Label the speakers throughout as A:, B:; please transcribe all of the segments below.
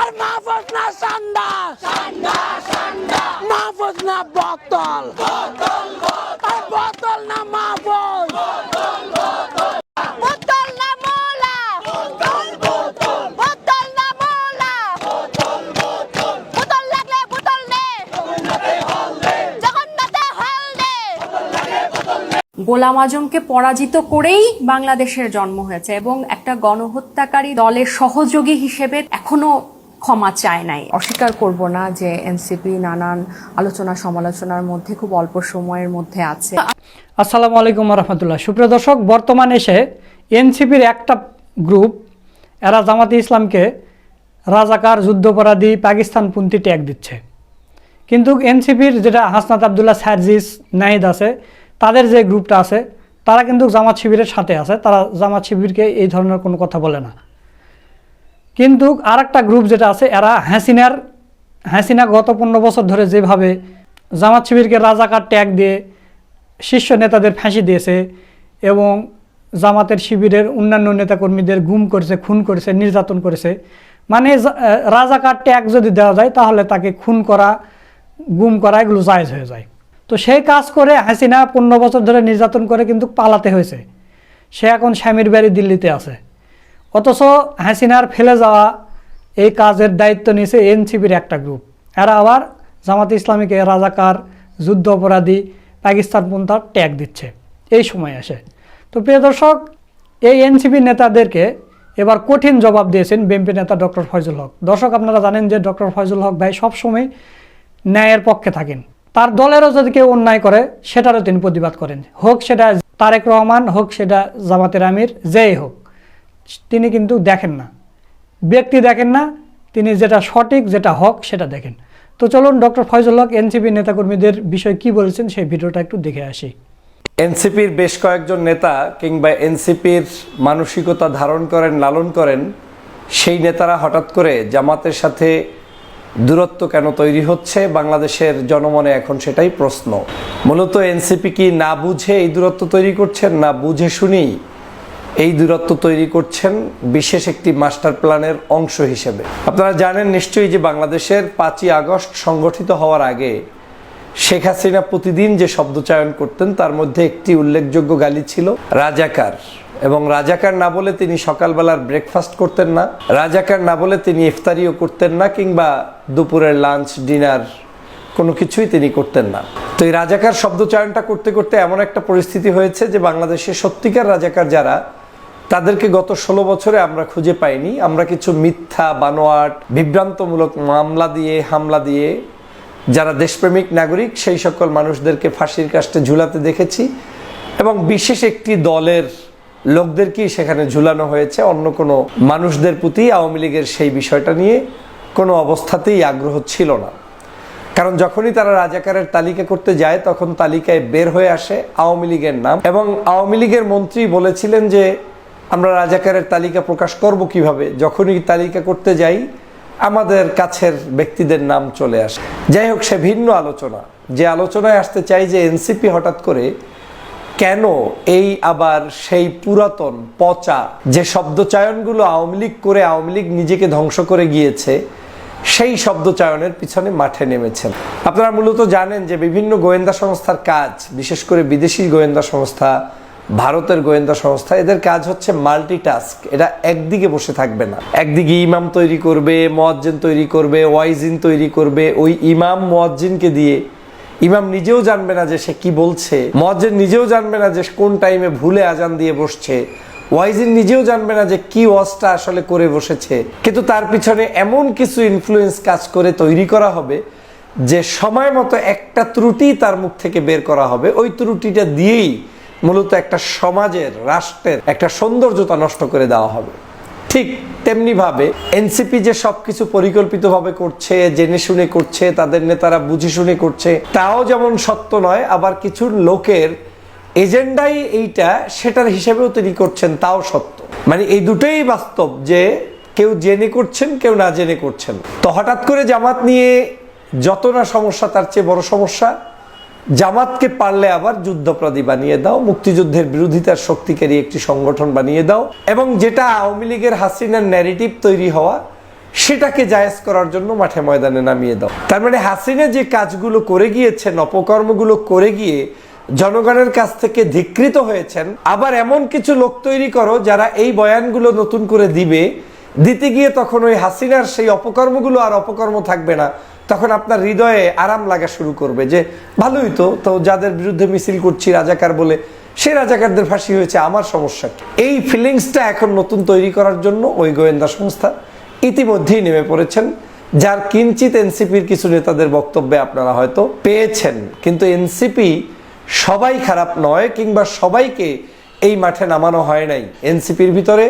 A: আর মাহফুজ না সান্ডা
B: মাহফুজ না বোতল। আর বোতল না মাহফুজ।
C: গোলাম আজমকে পরাজিত করেই বাংলাদেশের জন্ম হয়েছে এবং একটা গণহত্যাকারী দলের সহযোগী হিসেবে এখনও ক্ষমা চায় নাই। অস্বীকার করব না যে এনসিপি নানান আলোচনা সমালোচনার মধ্যে খুব অল্প সময়ের মধ্যে আছে।
D: আসসালামু আলাইকুম রহমতুল্লাহ সুপ্রিয় দর্শক বর্তমান এসে এনসিপির একটা গ্রুপ এরা জামাতে ইসলামকে রাজাকার যুদ্ধপরাধী পাকিস্তানপন্থী ট্যাগ দিচ্ছে। কিন্তু এনসিপির যেটা হাসনাত আবদুল্লাহ সার্জিস নাহিদ আছে তাদের যে গ্রুপটা আছে, তারা কিন্তু জামাত শিবিরের সাথে আছে, তারা জামাত শিবিরকে এই ধরনের কোনো কথা বলে না। কিন্তু আর একটা গ্রুপ যেটা আছে, এরা হাসিনার, হাসিনা গত পনেরো বছর ধরে যেভাবে জামাত শিবিরকে রাজাকার ট্যাগ দিয়ে শীর্ষ নেতাদের ফাঁসি দিয়েছে এবং জামাতের শিবিরের অন্যান্য নেতাকর্মীদের গুম করেছে, খুন করেছে, নির্যাতন করেছে মানে রাজাকার ট্যাগ যদি দেওয়া যায়, তাহলে তাকে খুন করা, গুম করা এগুলো জায়েজ হয়ে যায়। তো সেই কাজ করে হাসিনা পনেরো বছর ধরে নির্যাতন করে কিন্তু পালাতে হয়েছে। সে এখন স্বামীর বাড়ি দিল্লিতে আছে। অথচ হাসিনার ফেলে যাওয়া এই কাজের দায়িত্ব নিয়েছে এনসিপির একটা গ্রুপ এরা আবার জামাত ইসলামীকে রাজাকার, যুদ্ধ অপরাধী, পাকিস্তান পন্থার ট্যাগ দিচ্ছে। এই সময় আসে। তো প্রিয় দর্শক, এই এনসিপি নেতাদেরকে এবার কঠিন জবাব দিয়েছেন বিএনপি নেতা ডক্টর ফয়জুল হক। দর্শক, আপনারা জানেন যে ডক্টর ফয়জুল হক ভাই সবসময় ন্যায়ের পক্ষে থাকেন। তার দলেরও যদি কেউ অন্যায় করে, সেটারও তিনি প্রতিবাদ করেন। হোক সেটা তারেক রহমান, হোক সেটা জামাতের আমির, যেই হোক, তিনি কিন্তু দেখেন না। ব্যক্তি দেখেন না, তিনি যেটা সঠিক, যেটা হক, সেটা দেখেন। তো চলুন ডক্টর ফয়জুল হক, এনসিপি নেতাকর্মীদের বিষয়ে কি বলেছেন, সেই ভিডিওটা একটু দেখে আসি।
E: এনসিপির বেশ কয়েকজন নেতা কিংবা এনসিপির মানসিকতা ধারণ করেন, লালন করেন, সেই নেতারা হঠাৎ করে জামাতের সাথে দূরত্ব কেন তৈরি হচ্ছে? বাংলাদেশের জনমনে এখন সেটাই প্রশ্ন। মূলত এনসিপি কি না বুঝে এই দূরত্ব তৈরি করছেন? না বুঝে শুনেই এই দূরত্ব তৈরি করছেন বিশেষ একটি মাস্টার প্ল্যানের অংশ হিসেবে। আপনারা জানেন নিশ্চয়ই যে বাংলাদেশের পাঁচই আগস্ট সংগঠিত হওয়ার আগে শেখ হাসিনা প্রতিদিন যে শব্দ চয়ন করতেন, তার মধ্যে একটি উল্লেখযোগ্য গালি ছিল, রাজাকার। এবং রাজাকার না বলে তিনি সকালবেলার ব্রেকফাস্ট করতেন না, রাজাকার না বলে তিনি ইফতারিও করতেন না, কিংবা দুপুরের লাঞ্চ ডিনার কোনো কিছুই তিনি করতেন না। তো এই রাজাকার শব্দ চয়নটা করতে করতে এমন একটা পরিস্থিতি হয়েছে যে বাংলাদেশে সত্যিকার রাজাকার যারা, তাদেরকে গত ষোলো বছরে আমরা খুঁজে পাইনি। আমরা কিছু মিথ্যা, বানোয়াট, বিভ্রান্তমূলক মামলা দিয়ে, হামলা দিয়ে যারা দেশপ্রেমিক নাগরিক, সেই সকল মানুষদেরকে ফাঁসির কাস্টে ঝুলাতে দেখেছি এবং বিশেষ একটি দলের লোকদেরকেই সেখানে ঝুলানো হয়েছে। অন্য কোনো মানুষদের প্রতি আওয়ামী লীগের সেই বিষয়টা নিয়ে কোনো অবস্থাতেই আগ্রহ ছিল না। কারণ যখনই তারা রাজাকারের তালিকা করতে যায়, তখন তালিকায় বের হয়ে আসে আওয়ামী লীগের নাম এবং আওয়ামী লীগের মন্ত্রী বলেছিলেন যে, আমরা রাজাকারের তালিকা প্রকাশ করব কীভাবে? যখনই তালিকা করতে যাই আমাদের কাছের ব্যক্তিদের নাম চলে আসে। যাই হোক, সে ভিন্ন আলোচনা। যে আলোচনায় আসতে চাই যে এনসিপি হঠাৎ করে কেন এই আবার সেই পুরাতন পচা যে শব্দচয়নগুলো আওয়ামী লীগ করে আওয়ামী লীগ নিজেকে ধ্বংস করে গিয়েছে, সেই শব্দচয়নের পিছনে মাঠে নেমেছেন। আপনারা মূলত জানেন যে বিভিন্ন গোয়েন্দা সংস্থার কাজ, বিশেষ করে বিদেশি গোয়েন্দা সংস্থা ভারতের গোয়েন্দা সংস্থা, এদের কাজ হচ্ছে মাল্টিটাস্ক এটা একদিকে বসে থাকবে না। একদিকে ইমাম তৈরি করবে, মোয়াজ্জিন তৈরি করবে, ওয়াইজিন তৈরি করবে। ওই ইমাম, মোয়াজ্জিনকে দিয়ে ইমাম নিজেও জানবে না যে সে কি বলছে। মজ্জের নিজেও জানবে না যে কোন টাইমে ভুলে আজান দিয়ে বসছে। ওয়াইজিন নিজেও জানবে না যে কি ওয়াজটা আসলে করে বসেছে। কিন্তু তার পিছনে এমন কিছু ইনফ্লুয়েন্স কাজ করে তৈরি করা হবে, যে সময় মতো একটা ত্রুটি তার মুখ থেকে বের করা হবে। ওই ত্রুটিটা দিয়েই মূলত একটা সমাজের, রাষ্ট্রের একটা সৌন্দর্যতা নষ্ট করে দেওয়া হবে। ঠিক তেমনি ভাবে এনসিপি যে সবকিছু পরিকল্পিতভাবে করছে, জেনে শুনে করছে, তাদের নেতারা বুঝে শুনে করছে, তাও যেমন সত্য নয়, আবার কিছু লোকের এজেন্ডাই এইটা, সেটার হিসেবেও তিনি করছেন, তাও সত্য। মানে এই দুটোই বাস্তব যে কেউ জেনে করছেন, কেউ না জেনে করছেন। তো হঠাৎ করে জামাত নিয়ে যত না সমস্যা, তার চেয়ে বড় সমস্যা জামাতকে পারলে আবার যুদ্ধপ্রাদী বানিয়ে দাও, মুক্তিযুদ্ধের বিরোধিতার শক্তিকারী একটি সংগঠন বানিয়ে দাও এবং যেটা আওয়ামী লীগের হাসিনার ন্যারেটিভ তৈরি হওয়া, সেটাকে জায়েজ করার জন্য মাঠে ময়দানে নামিয়ে দাও। তার মানে হাসিনা যে কাজগুলো করে গিয়েছেন, অপকর্মগুলো করে গিয়ে জনগণের কাছ থেকে ধিকৃত হয়েছেন, আবার এমন কিছু লোক তৈরি করো যারা এই বয়ানগুলো নতুন করে দিবে, দিতে গিয়ে তখন ওই হাসিনার সেই অপকর্মগুলো আর অপকর্ম থাকবে না। তখন আপনার হৃদয়ে আরাম লাগা শুরু করবে যে, ভালোই তো তো যাদের বিরুদ্ধে মিছিল করছি রাজাকার বলে, সে রাজাকারদের ফাঁসি হয়েছে, আমার সমস্যা কি? এই ফিলিংসটা এখন নতুন তৈরি করার জন্য ওই গোয়েন্দা সংস্থা ইতিমধ্যেই নেমে পড়েছেন, যার কিঞ্চিত এনসিপির কিছু নেতাদের বক্তব্যে আপনারা হয়তো পেয়েছেন কিন্তু এনসিপি সবাই খারাপ নয়, কিংবা সবাইকে এই মাঠে নামানো হয় নাই এনসিপির ভিতরে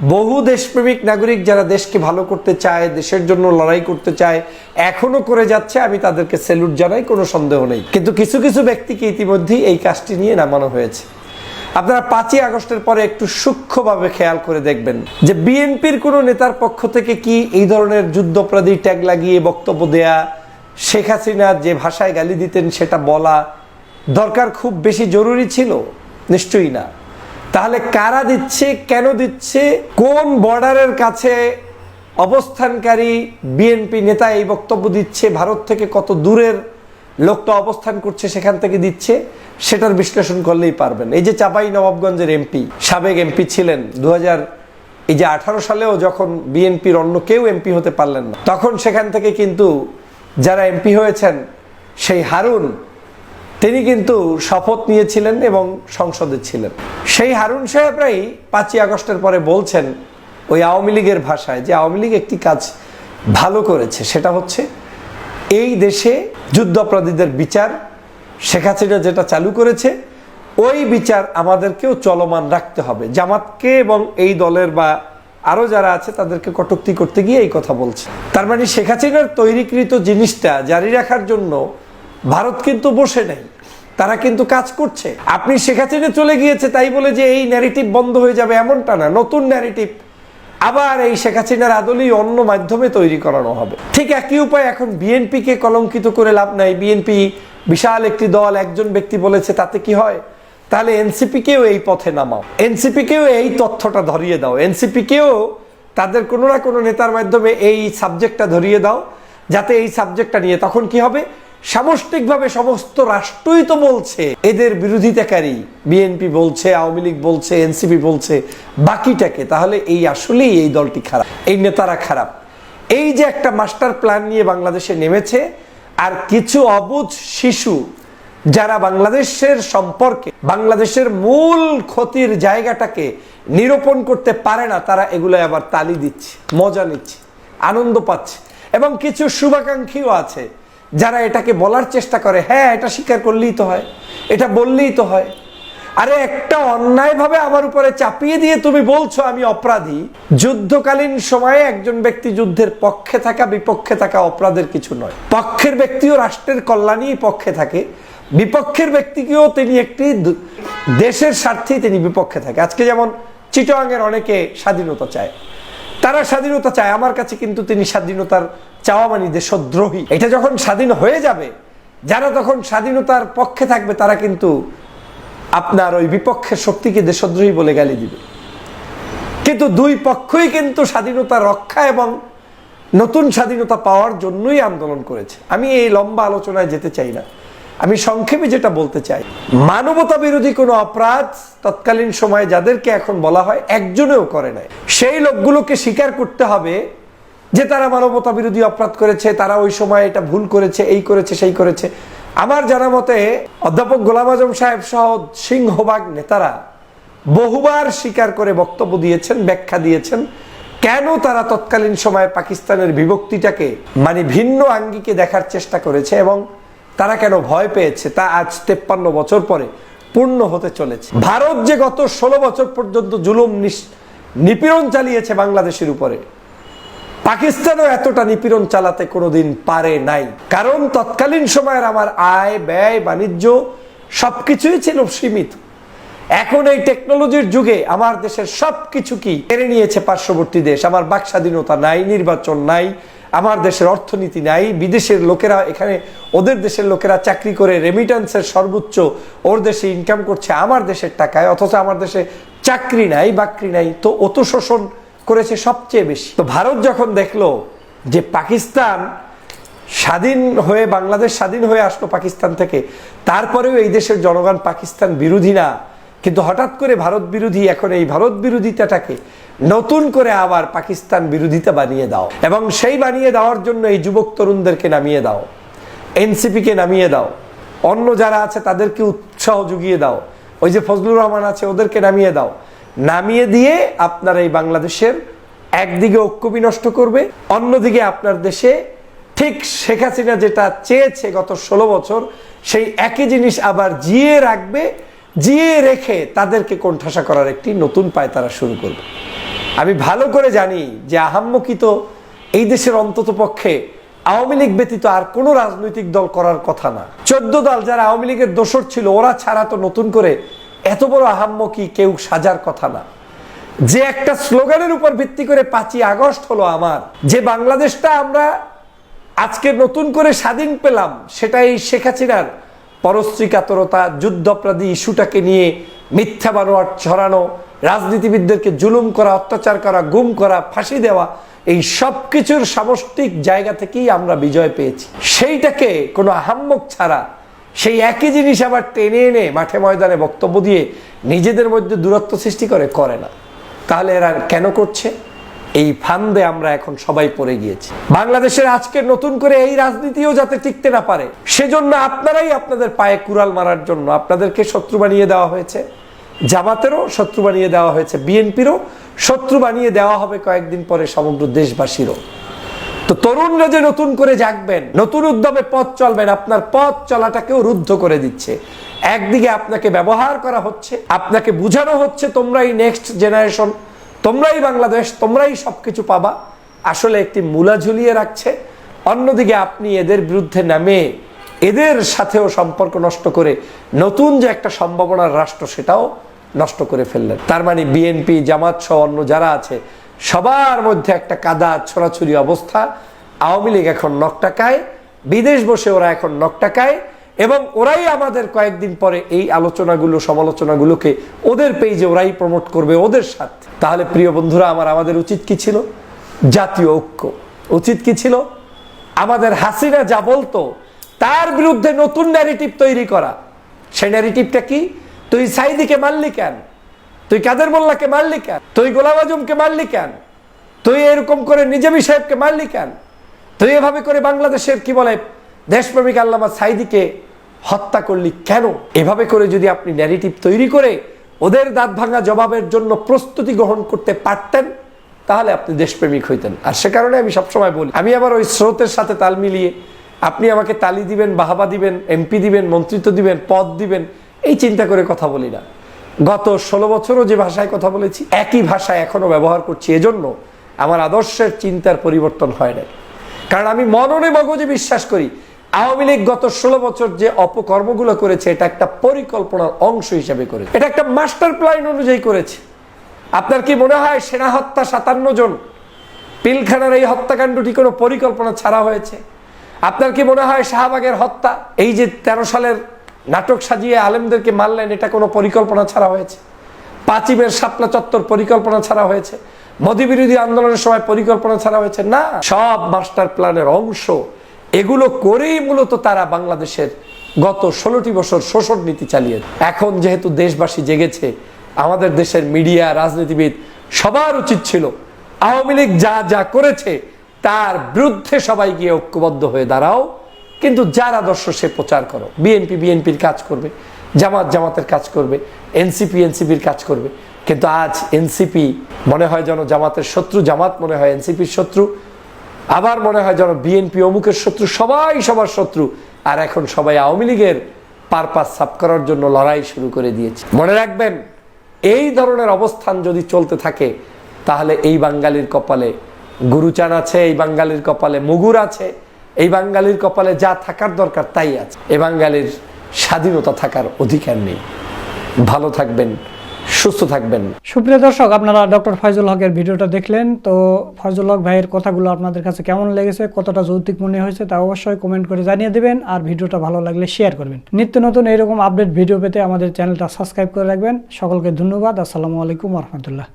E: বহু দেশপ্রেমিক নাগরিক যারা দেশকে ভালো করতে চায়, দেশের জন্য লড়াই করতে চায়, এখনও করে যাচ্ছে, আমি তাদেরকে সেলুট জানাই, কোনো সন্দেহ নেই। কিন্তু কিছু কিছু ব্যক্তিকে ইতিমধ্যেই এই কাজটি নিয়ে নামানো হয়েছে। আপনারা পাঁচই আগস্টের পরে একটু সূক্ষ্মভাবে খেয়াল করে দেখবেন যে বিএনপির কোনো নেতার পক্ষ থেকে কি এই ধরনের যুদ্ধপ্রাদী ট্যাগ লাগিয়ে বক্তব্য দেয়া, শেখ হাসিনা যে ভাষায় গালি দিতেন সেটা বলা দরকার খুব বেশি জরুরি ছিল? নিশ্চয়ই না। তাহলে কারা দিচ্ছে, কেন দিচ্ছে, কোন বর্ডারের কাছে অবস্থানকারী বিএনপি নেতা এই বক্তব্য দিচ্ছে, ভারত থেকে কত দূরের লোকটা অবস্থান করছে সেখান থেকে দিচ্ছে, সেটার বিশ্লেষণ করলেই পারবেন। এই যে চাপাই নবাবগঞ্জের এমপি সাবেক এমপি ছিলেন। দু হাজার এই যে আঠারো সালেও যখন বিএনপির অন্য কেউ এমপি হতে পারলেন না, তখন সেখান থেকে কিন্তু যারা এমপি হয়েছেন, সেই হারুন তিনি কিন্তু শপথ নিয়েছিলেন এবং সংসদে ছিলেন। সেই হারুন সাহেবরাই পাঁচই আগস্টের পরে বলছেন ওই আওয়ামী লীগের ভাষায় যে আওয়ামী লীগ একটি কাজ ভালো করেছে, সেটা হচ্ছে এই দেশে যুদ্ধাপরাধীদের বিচার, শেখ হাসিনা যেটা চালু করেছে, ওই বিচার আমাদেরকেও চলমান রাখতে হবে। জামাতকে এবং এই দলের বা আরও যারা আছে তাদেরকে কটুক্তি করতে গিয়ে এই কথা বলছে। তার মানে শেখ হাসিনার তৈরিকৃত জিনিসটা জারি রাখার জন্য ভারত কিন্তু বসে নেই, তারা কিন্তু কাজ করছে। আপনি শেখ চলে গিয়েছে, তাই বলে যে এই ন্যারেটিভ বন্ধ হয়ে যাবে এমনটা না, নতুন ন্যারেটিভ আবার এই শেখ হাসিনার আদলেই অন্য মাধ্যমে তৈরি করানো হবে। ঠিক একই উপায় এখন বিএনপিকে কলঙ্কিত করে লাভ নাই। বিএনপি বিশাল একটি দল, একজন ব্যক্তি বলেছে, তাতে কি হয়? তাহলে এনসিপিকেও এই পথে নামাও। এনসিপিকেও এই তথ্যটা ধরিয়ে দাও। এনসিপিকেও তাদের কোনো না কোনো নেতার মাধ্যমে এই সাবজেক্টটা ধরিয়ে দাও, যাতে এই সাবজেক্টটা নিয়ে। তখন কি হবে? সামষ্টিকভাবে সমস্ত রাষ্ট্রই তো বলছে, এদের বিরোধিতাকারী বিএনপি বলছে, আওয়ামী লীগ বলছে এনসিপি বলছে, বাকিটাকে। তাহলে এই আসলেই এই দলটি খারাপ, এই নেতারা খারাপ। এই যে একটা মাস্টার প্ল্যান নিয়ে বাংলাদেশে নেমেছে, আর কিছু অবুঝ শিশু যারা বাংলাদেশের সম্পর্কে, বাংলাদেশের মূল ক্ষতির জায়গাটাকে নিরূপণ করতে পারে না, তারা এগুলো আবার তালি দিচ্ছে, মজা নিচ্ছে, আনন্দ পাচ্ছে। এবং কিছু শুভাকাঙ্ক্ষীও আছে যারা এটাকে বলার চেষ্টা করে হ্যাঁ এটা স্বীকার করলেই তো হয়, এটা বললেই তো হয়। আরে একটা অন্যায়ভাবে আমার উপরে চাপিয়ে দিয়ে তুমি বলছো আমি অপরাধী, যুদ্ধকালীন সময়ে একজন ব্যক্তি যুদ্ধের পক্ষে থাকা, বিপক্ষে থাকা অপরাধের কিছু নয়। পক্ষের ব্যক্তিও রাষ্ট্রের কল্যাণই পক্ষে থাকে, বিপক্ষের ব্যক্তিকেও তিনি একটি দেশের স্বার্থেই তিনি বিপক্ষে থাকে। আজকে যেমন চিটোয়াংয়ের অনেকে স্বাধীনতা চায় তারা স্বাধীনতা চায়, আমার কাছে কিন্তু তিনি স্বাধীনতার চাওয়া মানি দেশদ্রোহী এটা যখন স্বাধীন হয়ে যাবে, যারা তখন স্বাধীনতার পক্ষে থাকবে, তারা কিন্তু আপনার ওই বিপক্ষের শক্তিকে দেশদ্রোহী বলে গালি দিবে। কিন্তু দুই পক্ষই কিন্তু স্বাধীনতা রক্ষা এবং নতুন স্বাধীনতা পাওয়ার জন্যই আন্দোলন করেছে। আমি এই লম্বা আলোচনায় যেতে চাই না। আমি সংক্ষেপে যেটা বলতে চাই, মানবতা বিরোধী কোনো অপরাধ তৎকালীন সময়ে যাদেরকে এখন বলা হয় একজনেও করে নাই। সেই লোকগুলোকে স্বীকার করতে হবে যে তারা মানবতা বিরোধী অপরাধ করেছে, তারা ওই সময় এটা ভুল করেছে, এই করেছে, সেই করেছে। আমার জানা মতে অধ্যাপক গোলাম আজম সাহেব সহ সিংহবাগ নেতারা বহুবার স্বীকার করে বক্তব্য দিয়েছেন, ব্যাখ্যা দিয়েছেন, কেন তারা তৎকালীন সময়ে পাকিস্তানের বিভক্তিটাকে মানে ভিন্ন আঙ্গিকে দেখার চেষ্টা করেছে এবং তারা কেন ভয় পেয়েছে? তা আজ তেপ্পান্ন বছর পরে পূর্ণ হতে চলেছে। ভারত যে গত ষোলো বছর পর্যন্ত জুলুম নিপীড়ন চালিয়েছে বাংলাদেশের উপরে, পাকিস্তানও এতটা নিপীড়ন চালাতে কোনোদিন পারে নাই। কারণ তৎকালীন সময়ের আমার আয়, ব্যয়, বাণিজ্য সবকিছুই ছিল সীমিত। এখন এই টেকনোলজির যুগে আমার দেশের সবকিছু কি কেড়ে নিয়েছে পার্শ্ববর্তী দেশ? আমার বাক স্বাধীনতা নাই, নির্বাচন নাই, আমার দেশের অর্থনীতি নাই, বিদেশের লোকেরা এখানে, ওদের দেশের লোকেরা চাকরি করে রেমিটেন্সের সর্বোচ্চ, ওর দেশে ইনকাম করছে, আমার দেশের টাকায়, অথচ আমার দেশে চাকরি নাই, বাকরি নাই, তো অত শোষণ করেছে সবচেয়ে বেশি। তো ভারত যখন দেখল যে পাকিস্তান স্বাধীন হয়ে, বাংলাদেশ স্বাধীন হয়ে আসলো পাকিস্তান থেকে, তারপরেও এই দেশের জনগণ পাকিস্তান বিরোধী না কিন্তু হঠাৎ করে ভারত বিরোধী এখন এই ভারত বিরোধিতাটাকে নতুন করে আবার পাকিস্তান বিরোধিতা বানিয়ে দাও এবং সেই বানিয়ে দেওয়ার জন্য এই যুবক তরুণদেরকে নামিয়ে দাও, এনসিপিকে নামিয়ে দাও, অন্য যারা আছে তাদেরকে উৎসাহ জুগিয়ে দাও, ওই যে ফজলুর রহমান আছে ওদেরকে নামিয়ে দাও। নামিয়ে দিয়ে আপনার এই বাংলাদেশের একদিকে ঐক্য বিনষ্ট করবে, অন্যদিকে আপনার দেশে ঠিক শেখ হাসিনা যেটা চেয়েছে গত ষোলো বছর, সেই একই জিনিস আবার জিয়ে রাখবে জিয়ে রেখে তাদেরকে কোণঠাসা করার একটি নতুন পায় তারা শুরু করবে। আমি ভালো করে জানি যে আহাম্মকি তো এই দেশের অন্তত পক্ষে আওয়ামী লীগ ব্যতীত আর কোনো রাজনৈতিক দল করার কথা না। চোদ্দ দল যারা আওয়ামী লীগের দোষর ছিল, ওরা ছাড়া তো নতুন করে এত বড় আহাম্মকি কেউ সাজার কথা না। যে একটা স্লোগানের উপর ভিত্তি করে পাঁচই আগস্ট হলো আমার, যে বাংলাদেশটা আমরা আজকে নতুন করে স্বাধীন পেলাম সেটা এই শেখ হাসিনার পরশ্রী কাতরতা যুদ্ধপরাধী ইস্যুটাকে নিয়ে মিথ্যা বানোয়ার ছড়ানো, রাজনীতিবিদদেরকে জুলুম করা, অত্যাচার করা, গুম করা, ফাঁসি দেওয়া, এই সব কিছুর সামষ্টিক জায়গা থেকেই আমরা বিজয় পেয়েছি। সেইটাকে কোনো আহাম্মক ছাড়া সেই একই জিনিস আবার টেনে এনে মাঠে ময়দানে বক্তব্য দিয়ে নিজেদের মধ্যে দূরত্ব সৃষ্টি করে করে না। তাহলে এরা কেন করছে? এই ফান্দে আমরা এখন সবাই পড়ে গিয়েছি। বাংলাদেশের আজকে নতুন করে এই রাজনীতিও যাতে টিকতে না পারে, সেজন্য আপনারাই আপনাদের পায়ে কুড়াল মারার জন্য আপনাদেরকে শত্রু বানিয়ে দেওয়া হয়েছে। জামাতেরও শত্রু বানিয়ে দেওয়া হয়েছে, বিএনপিরও শত্রু বানিয়ে দেওয়া হবে কয়েকদিন পরে সমগ্র দেশবাসীরও। তো তরুণরা যে নতুন করে জাগবেন, নতুন উদ্যমে পথ চলবেন, আপনার পথ চলাটাকেও রুদ্ধ করে দিচ্ছে। একদিকে আপনাকে ব্যবহার করা হচ্ছে, আপনাকে বুঝানো হচ্ছে তোমরাই নেক্সট জেনারেশন তোমরাই বাংলাদেশ, তোমরাই সবকিছু পাবা। আসলে একটি মূলা ঝুলিয়ে রাখছে। অন্যদিকে আপনি এদের বিরুদ্ধে নামে এদের সাথেও সম্পর্ক নষ্ট করে নতুন যে একটা সম্ভাবনার রাষ্ট্র সেটাও নষ্ট করে ফেললেন। তার মানে বিএনপি, জামাত সহ অন্য যারা আছে, সবার মধ্যে একটা কাদা, ছড়াছড়ি অবস্থা। আওয়ামী লীগ এখন নকটাকায় বিদেশ বসে ওরা এখন নকটাকায় এবং ওরাই আমাদের কয়েকদিন পরে এই আলোচনাগুলো, সমালোচনাগুলোকে ওদের পেজে ওরাই প্রমোট করবে ওদের সাথে। তাহলে প্রিয় বন্ধুরা, আমার, আমাদের উচিত কি ছিল? জাতীয় ঐক্য। উচিত কি ছিল? আমাদের হাসিনা যা বলতো, তার বিরুদ্ধে নতুন ন্যারেটিভ তৈরি করা। সেই ন্যারেটিভটা কি? তুই সাইদিকে মারলি কেন? তুই কাদের মোল্লাকে মারলি কেন? তুই গোলাম আজমকে মারলি কেন? তুই এরকম করে নিজামী সাহেবকে মারলি কেন? তুই এভাবে করে বাংলাদেশের কি বলে, দেশপ্রেমিক আল্লামা সাইদিকে হত্যা করলি কেন? এভাবে করে যদি আপনি ন্যারেটিভ তৈরি করে ওদের দাঁত ভাঙা জবাবের জন্য প্রস্তুতি গ্রহণ করতে পারতেন, তাহলে আপনি দেশপ্রেমিক হইতেন। আর সে কারণে আমি সবসময় বলি, আমি আবার ওই স্রোতের সাথে তাল মিলিয়ে আপনি আমাকে তালি দিবেন, বাহাবা দিবেন এমপি দিবেন, মন্ত্রিত্ব দিবেন, পদ দিবেন, এই চিন্তা করে কথা বলি না। গত ষোলো বছরও যে ভাষায় কথা বলেছি, একই ভাষা এখনও ব্যবহার করছি। এজন্য আমার আদর্শের চিন্তার পরিবর্তন হয় নাই। কারণ আমি মননে মগজে বিশ্বাস করি আওয়ামী লীগ গত ষোলো বছর যে অপকর্মগুলো করেছে, এটা একটা পরিকল্পনার অংশ হিসেবে করেছে। এটা একটা মাস্টার প্ল্যান অনুযায়ী করেছে। আপনার কি মনে হয় সেনা হত্যা সাতান্ন জন? পিলখানার এই হত্যাকাণ্ডটি কোনো পরিকল্পনা ছাড়া হয়েছে? আপনার কি মনে হয় শাহবাগের হত্যা, এই যে তেরো সালের নাটক সাজিয়ে আলেমদেরকে মারলেন, এটা কোনো পরিকল্পনা ছাড়া হয়েছে? পাঁচিমের শাপলা চত্বর পরিকল্পনা ছাড়া হয়েছে? মোদী বিরোধী আন্দোলনের সময় পরিকল্পনা ছাড়া হয়েছে? না। সব মাস্টার প্ল্যানের অংশ এগুলো করেই মূলত তারা বাংলাদেশের গত ষোলোটি বছর শোষণ নীতি চালিয়ে এখন যেহেতু দেশবাসী জেগেছে, আমাদের দেশের মিডিয়া, রাজনীতিবিদ সবার উচিত ছিল আওয়ামী লীগ যা যা করেছে তার বিরুদ্ধে সবাই গিয়ে ঐক্যবদ্ধ হয়ে দাঁড়াও। কিন্তু যার আদর্শ সে প্রচার করো। বিএনপি বিএনপির কাজ করবে, জামাত জামাতের কাজ করবে, এনসিপি এনসিপির কাজ করবে। কিন্তু আজ এনসিপি মনে হয় যেন জামাতের শত্রু, জামাত মনে হয় এনসিপির শত্রু। আবার মনে হয় যেন বিএনপি অমুকের শত্রু, সবাই সবার শত্রু, আর এখন সবাই আওয়ামী লীগের পারপাস সাফ করার জন্য লড়াই শুরু করে দিয়েছে। মনে রাখবেন, এই ধরনের অবস্থান যদি চলতে থাকে, তাহলে এই বাঙালির কপালে গুরুচান আছে, এই বাঙালির কপালে মুগুর আছে, এই বাঙালির কপালে যা থাকার দরকার তাই আছে। এ বাঙালির স্বাধীনতা থাকার অধিকার নেই। ভালো থাকবেন। সুস্থ থাকবেন।
D: সুপ্রিয় দর্শক, আপনারা ডক্টর ফয়জুল হকের ভিডিওটা দেখলেন। তো ফয়জুল হক ভাইয়ের কথাগুলো আপনাদের কাছে কেমন লেগেছে, কতটা যৌক্তিক মনে হয়েছে তা অবশ্যই কমেন্ট করে জানিয়ে দেবেন আর ভিডিওটা ভালো লাগলে শেয়ার করবেন। নিত্য নতুন এরকম আপডেট ভিডিও পেতে আমাদের চ্যানেলটা সাবস্ক্রাইব করে রাখবেন। সকলকে ধন্যবাদ। আসসালামু আলাইকুম রহমতুল্লাহ।